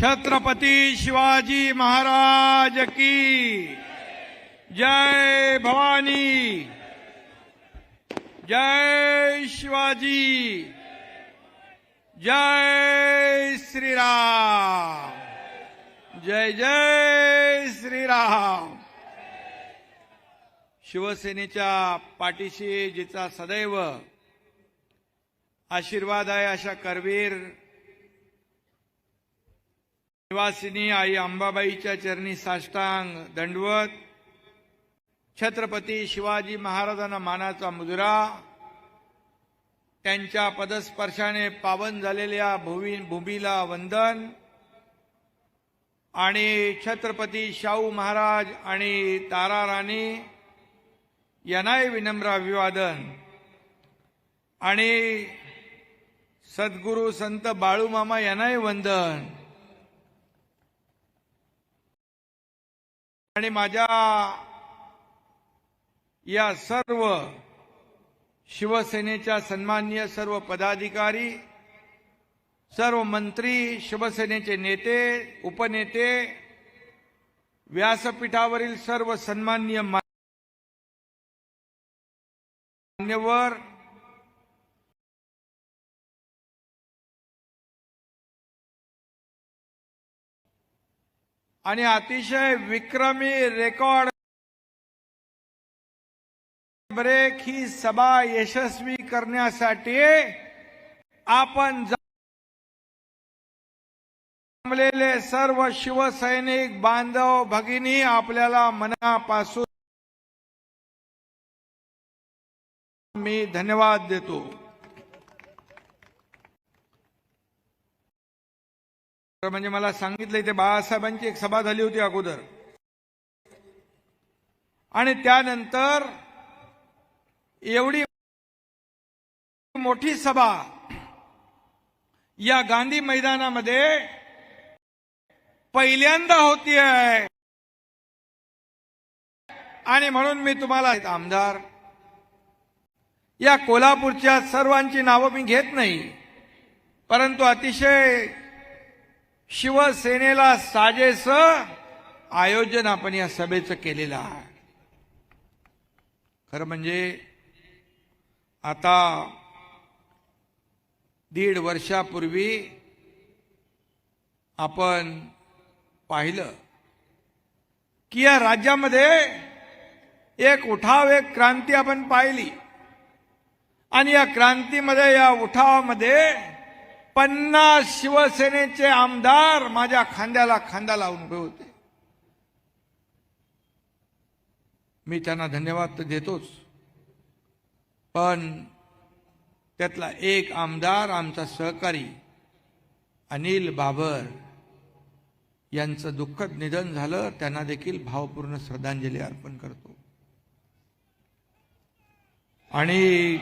छत्रपती शिवाजी महाराज की जय भवानी। जय शिवाजी। जय श्रीराम। जय जय श्रीराम। शिवसेनेच्या पाठीशी जिचा सदैव आशीर्वाद आहे अशा करवीर निवासिनी आई अंबाबाईच्या चरणी साष्टांग दंडवत. छत्रपती शिवाजी महाराजांना मानाचा मुजरा. त्यांच्या पदस्पर्शाने पावन झालेल्या भूमी भूमीला वंदन. आणि छत्रपती शाहू महाराज आणि तारा राणी यांनाही विनम्र अभिवादन. आणि सद्गुरू संत बाळूमामा यांनाही वंदन. आणि माझ्या या सर्व शिवसेनेच्या सन्माननीय सर्व पदाधिकारी सर्व मंत्री शिवसेनेचे नेते उपनेते व्यासपीठावरील सर्व सन्माननीय मान्यवर आणि अतिशय विक्रमी रेकॉर्ड. ब्रेक ही सभा यशस्वी करण्यासाठी आपण जमलेले सर्व शिवसैनिक बांधव भगिनी आपल्याला मनापासून मी धन्यवाद देतो. म्हणजे मला सांगितलं इथे बाळासाहेबांची एक सभा झाली होती अगोदर. आणि त्यानंतर एवढी मोठी सभा या गांधी मैदानामध्ये पहिल्यांदा होती आहे आणि म्हणून मी तुम्हाला आमदार या कोल्हापूरच्या सर्वांची नावं मी घेत नाही परंतु अतिशय शिवसेनेला साजेस आयोजन आपण या सभेचं केलेलं आहे. खरं म्हणजे आता दीड वर्षापूर्वी आपण पाहिलं की या राज्यामध्ये एक उठाव एक क्रांती आपण पाहिली. आणि या क्रांतीमध्ये या उठावामध्ये पन्नास शिवसेनेचे आमदार माझ्या खांद्याला खांदा लावून उभे होते. मी त्यांना धन्यवाद तर देतोच. पण त्यातला एक आमदार आमचा सहकारी अनिल बाबर यांचं दुःखद निधन झालं त्यांना देखील भावपूर्ण श्रद्धांजली अर्पण करतो. आणि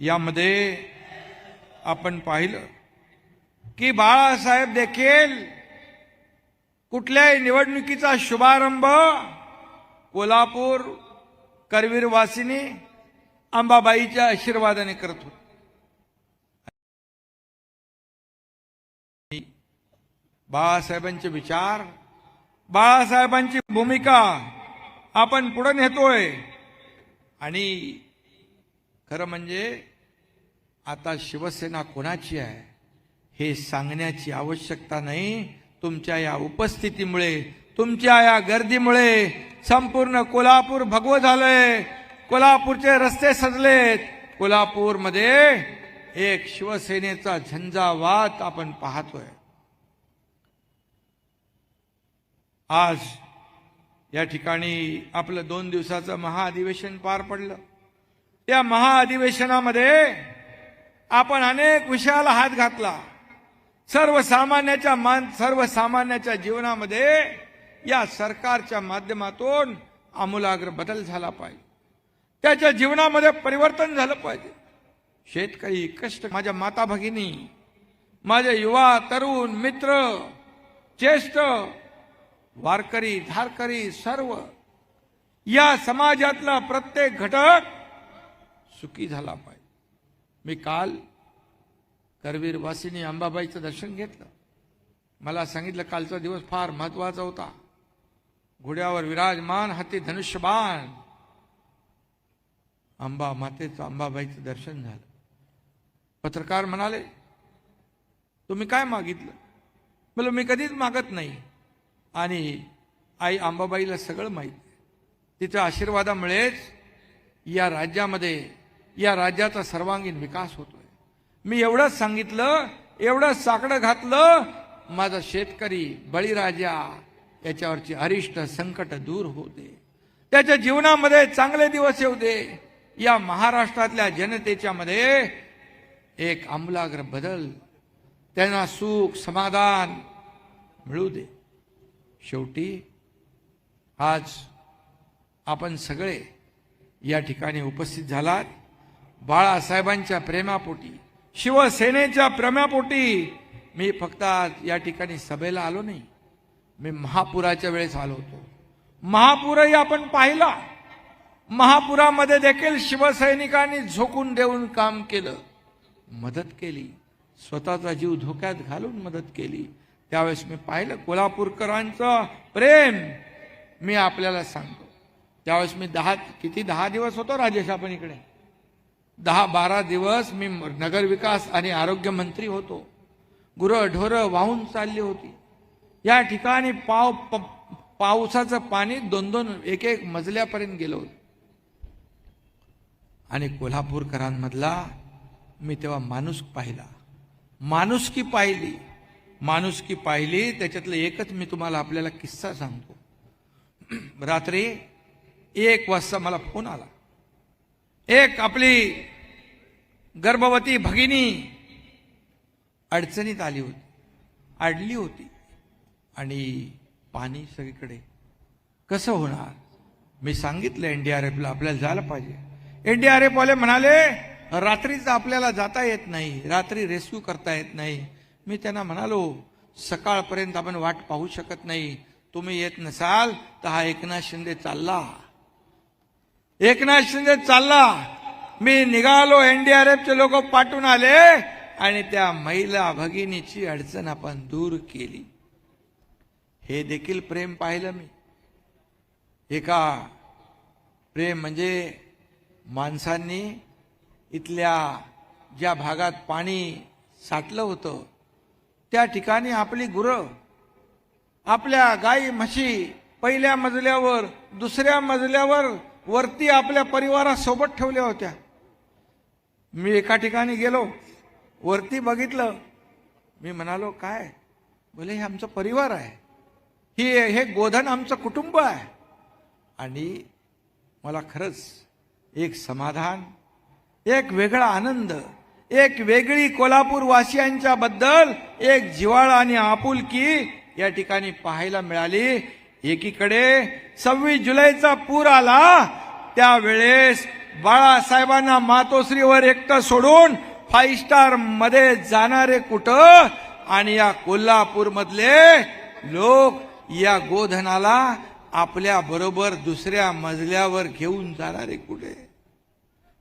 यामध्ये आपण पाहिलं की बाळासाहेब देखील कुठल्याही निवडणुकीचा शुभारंभ कोल्हापूर करवीर वासिनी अंबाबाईच्या आशीर्वादाने करत होते. बाळासाहेबांचे विचार बाळासाहेबांची भूमिका आपण पुढे नेतोय. आणि खरं म्हणजे आता शिवसेना कोणाची आहे? हे सांगण्याची आवश्यकता नाही. तुमच्या या उपस्थितीमुळे तुमच्या या गर्दीमुळे संपूर्ण कोल्हापूर भगवं झालंय. कोल्हापूरचे रस्ते सजलेत. कोल्हापूरमध्ये एक शिवसेनेचा झंझावात आपण पाहतोय. आज या ठिकाणी आपलं दोन दिवसाचं महाअधिवेशन पार पडलं. त्या महाअधिवेशनामध्ये आपण अनेक विषयाला हात घातला. सर्वसामान्याच्या मान सर्वसामान्याच्या जीवनामध्ये या सरकारच्या माध्यमातून आमूलाग्र बदल झाला पाहिजे. त्याच्या जीवनामध्ये परिवर्तन झालं पाहिजे. शेतकरी कष्ट माझ्या माता भगिनी माझे युवा तरुण मित्र ज्येष्ठ वारकरी धारकरी सर्व या समाजातला प्रत्येक घटक सुखी झाला पाहिजे. मी काल करवीर वासिनी अंबाबाईचं दर्शन घेतलं. मला सांगितलं कालचा दिवस फार महत्त्वाचा होता. घोड्यावर विराजमान हाती धनुष्यबाण. अंबा मातेचं अंबाबाईचं दर्शन झालं. पत्रकार म्हणाले तुम्ही काय मागितलं? बोल मी कधीच मागत नाही. आणि आई अंबाबाईला सगळं माहीत. आहे. तिच्या आशीर्वादामुळेच या राज्यामध्ये या राज्याचा सर्वांगीण विकास होतोय. मी एवढंच सांगितलं एवढंच साकडं घातलं माझा शेतकरी बळीराजा याच्यावरची अरिष्ट संकट दूर होते. त्याच्या जीवनामध्ये चांगले दिवस येऊ दे. या महाराष्ट्रातल्या जनतेच्या मध्ये एक आमूलाग्र बदल त्यांना सुख समाधान मिळू दे. शेवटी आज आपण सगळे या ठिकाणी उपस्थित झालात. बाळासाहेबांच्या प्रेमापोटी शिवसेनेच्या प्रेमापोटी मी फक्त आज या ठिकाणी सभेला आलो नाही. मी महापुराच्या वेळेस आलो होतो. महापूरही आपण पाहिला. महापुरामध्ये देखील शिवसैनिकांनी झोकून देऊन काम केलं. मदत केली. स्वतःचा जीव धोक्यात घालून मदत केली. त्यावेळेस मी पाहिलं कोल्हापूरकरांचं प्रेम मी आपल्याला सांगतो. त्यावेळेस मी दहा किती दहा दिवस होतो राजेश आपण इकडे? दहा बारा दिवस मी नगरविकास आणि आरोग्य मंत्री होतो. गुरं ढोरं वाहून चालली होती. या ठिकाणी पाव प- पावसाचं पाणी दोन दोन एक एक मजल्यापर्यंत गेलं होतं. आणि कोल्हापूरकरांमधला मी तेव्हा माणूस पाहिला. माणुसकी पाहिली. माणुसकी पाहिली त्याच्यातलं एकच मी तुम्हाला आपल्याला किस्सा सांगतो. रात्री एक वाजता मला फोन आला. एक आपली गर्भवती भगिनी अडचणीत आली होती. अडली होती. आणि पाणी सगळीकडे. कसं होणार? मी सांगितलं एनडीआरएफला आपल्याला जायला पाहिजे. एनडीआरएफवाले म्हणाले रात्रीचं आपल्याला जाता येत नाही. रात्री रेस्क्यू करता येत नाही. मी त्यांना म्हणालो सकाळपर्यंत आपण वाट पाहू शकत नाही. तुम्ही येत नसाल तर हा एकनाथ शिंदे चालला. एकनाथ शिंदे चालला. मी निघालो एनडीआरएफचे लोक पाठवून आले आणि त्या महिला भगिनीची अडचण आपण दूर केली. हे देखील प्रेम पाहिलं मी. एका प्रेम म्हणजे माणसांनी इथल्या ज्या भागात पाणी साठलं होतं त्या ठिकाणी आपली गुरं आपल्या गाई म्हशी पहिल्या मजल्यावर दुसऱ्या मजल्यावर वरती आपल्या परिवारासोबत ठेवल्या होत्या. मी एका ठिकाणी गेलो वरती बघितलं. मी म्हणालो काय? बोले हे आमचं परिवार आहे. ही हे गोधन आमचं कुटुंब आहे. आणि मला खरंच एक समाधान एक वेगळा आनंद एक वेगळी कोल्हापूरवासियांच्या बद्दल एक जिवाळा आणि आपुलकी या ठिकाणी पाहायला मिळाली. एकीकडे सव्वीस जुलैचा पूर आला त्यावेळेस बाळासाहेबांना मातोश्रीवर एकटं सोडून फाईव्ह स्टारमध्ये जाणारे कुठं? आणि या कोल्हापूर मधले लोक या गोधनाला आपल्या बरोबर दुसऱ्या मजल्यावर घेऊन जाणारे कुठे?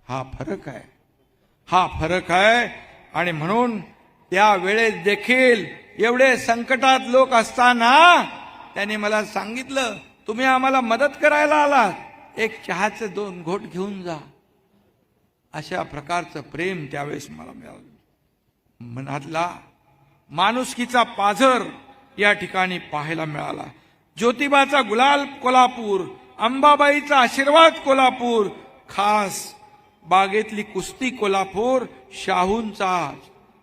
हा फरक आहे. हा फरक आहे. आणि म्हणून त्या वेळेस देखील एवढे संकटात लोक असताना त्यांनी मला सांगितलं तुम्ही आम्हाला मदत करायला आलात. एक चहाचे दोन घोट घेऊन जा. अशा प्रकारचं प्रेम त्यावेळेस मला मिळालं. मनातला माणुसकीचा पाझर या ठिकाणी पाहायला मिळाला. ज्योतिबाचा गुलाल कोल्हापूर अंबाबाईचा आशीर्वाद कोल्हापूर खास बागेतली कुस्ती कोल्हापूर शाहूंचा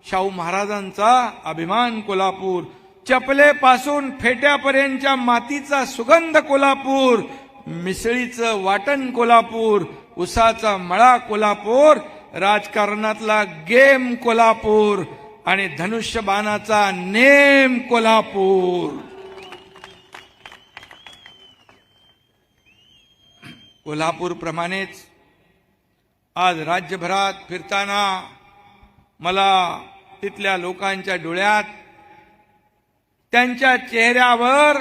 शाहू महाराजांचा अभिमान कोल्हापूर चपलेपासून फेट्यापर्यंतच्या मातीचा सुगंध कोल्हापूर मिसळीचं वाटण कोल्हापूर उसाचा मळा कोल्हापूर राजकारणातला गेम कोल्हापूर आणि धनुष्यबाणाचा नेम कोल्हापूर. कोल्हापूर प्रमाणेच आज राज्यभरात फिरताना मला तिथल्या लोकांच्या डोळ्यात त्यांच्या चेहऱ्यावर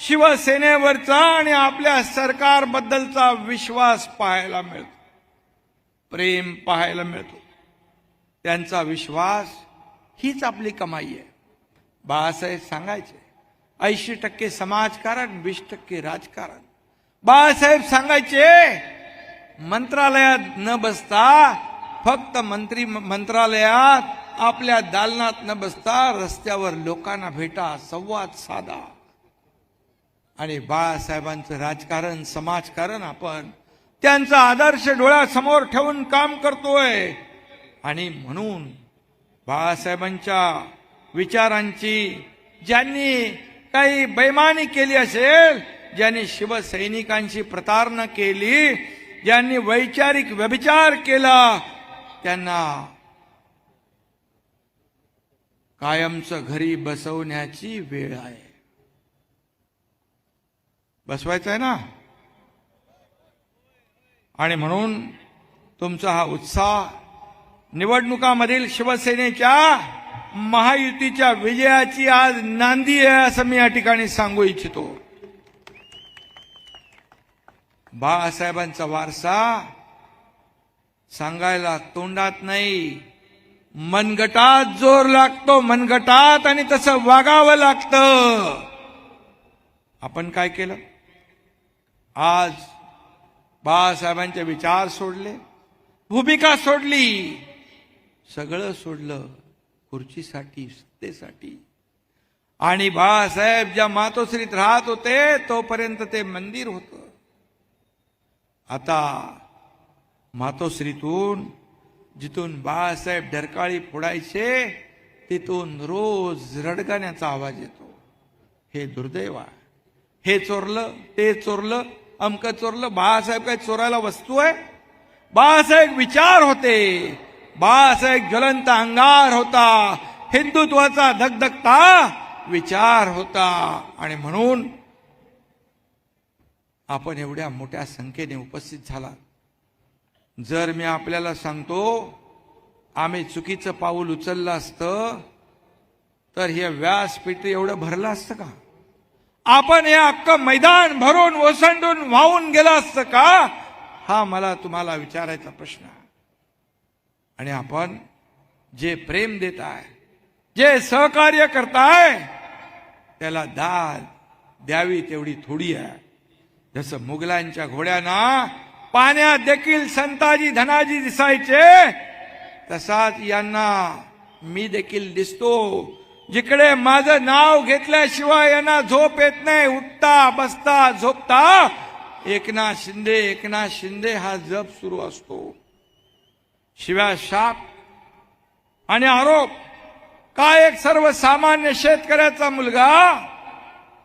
शिवसेनेवरचा आणि आपल्या सरकारबद्दलचा विश्वास पाहायला मिळतो. प्रेम पाहायला मिळतो. त्यांचा विश्वास हीच आपली कमाई आहे. बाळासाहेब सांगायचे ऐंशी टक्के समाजकारण वीस टक्के राजकारण. बाळासाहेब सांगायचे मंत्रालयात न बसता फक्त मंत्री मंत्रालयात आपल्या दालनात न बसता रस्त्यावर लोकांना भेटा संवाद साधा. आणि बाळासाहेबांचं राजकारण समाजकारण आपण त्यांचा आदर्श डोळ्यासमोर ठेवून काम करतोय. आणि म्हणून बाळासाहेबांच्या विचारांची ज्यांनी काही बैमानी केली असेल ज्यांनी शिवसैनिकांची प्रतारणा केली ज्यांनी वैचारिक व्यभिचार केला त्यांना कायमचं घरी बसवण्याची वेळ आहे. बसवायचं आहे ना. आणि म्हणून तुमचा हा उत्साह निवडणुकामधील शिवसेनेच्या महायुतीच्या विजयाची आज नांदी आहे असं मी या ठिकाणी सांगू इच्छितो. बाळासाहेबांचा वारसा सांगायला तोंडात नाही. मनगटात जोर लागतो मनगटात आणि तसं वागावं लागतं. आपण काय केलं? आज बाळासाहेबांचे विचार सोडले भूमिका सोडली सगळं सोडलं खुर्चीसाठी सत्तेसाठी. आणि बाळासाहेब ज्या मातोश्रीत राहत होते तोपर्यंत ते मंदिर होतं. आता मातोश्रीतून जिथून बाळासाहेब ढरकाळी फोडायचे तिथून रोज रडगाण्याचा आवाज येतो. हे दुर्दैव हे चोरलं ते चोरलं अमक चोरलं बाळासाहेब काय चोरायला वस्तू आहे? बाळासाहेब विचार होते. बाळासाहेब ज्वलंत अंगार होता. हिंदुत्वाचा धगधगता विचार होता. आणि म्हणून आपण एवढ्या मोठ्या संख्येने उपस्थित झाला. जर मी आपल्याला सांगतो आम्ही चुकीचं पाऊल उचललं असतं तर हे व्यासपीठ एवढं भरलं असतं का? आपण हे अख्खं मैदान भरून ओसंडून वाहून गेलं असतं का? हा मला तुम्हाला विचारायचा प्रश्न आणि आपण जे प्रेम देत आहे जे सहकार्य करताय त्याला दाद द्यावी तेवढी थोडी आहे. जसं मुघलांच्या घोड्यांना पाण्यात देखील संताजी धनाजी दिसायचे तसाच यांना मी देखील दिसतो. जिकडे माझं नाव घेतल्याशिवाय यांना झोप येत नाही उठता बसता झोपता एकनाथ शिंदे एकनाथ शिंदे हा जप सुरू असतो. शिव्या शाप आणि आरोप. काय एक सर्वसामान्य शेतकऱ्याचा मुलगा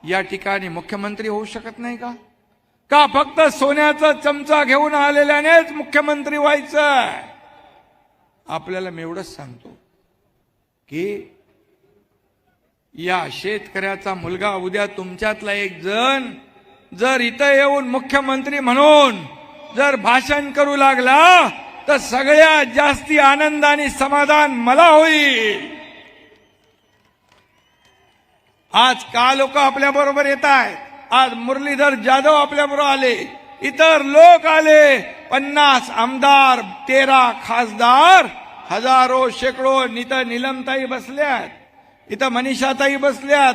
या ठिकाणी मुख्यमंत्री होऊ शकत नाही का? का फक्त सोन्याचा चमचा घेऊन आलेल्यानेच मुख्यमंत्री व्हायचं आपल्याला मी एवढंच सांगतो की या शेतकऱ्याचा मुलगा उद्या तुमच्यातला एक जण जर इथं येऊन मुख्यमंत्री म्हणून जर भाषण करू लागला तर सगळ्यात जास्ती आनंद आणि समाधान मला होईल. आज का लोक आपल्या बरोबर येत आहेत? आज मुरलीधर जाधव आपल्या बरोबर आले इतर लोक आले. पन्नास आमदार तेरा खासदार हजारो शेकडो नित निलमताई बसल्यात इथं मनीषाताई बसल्यात.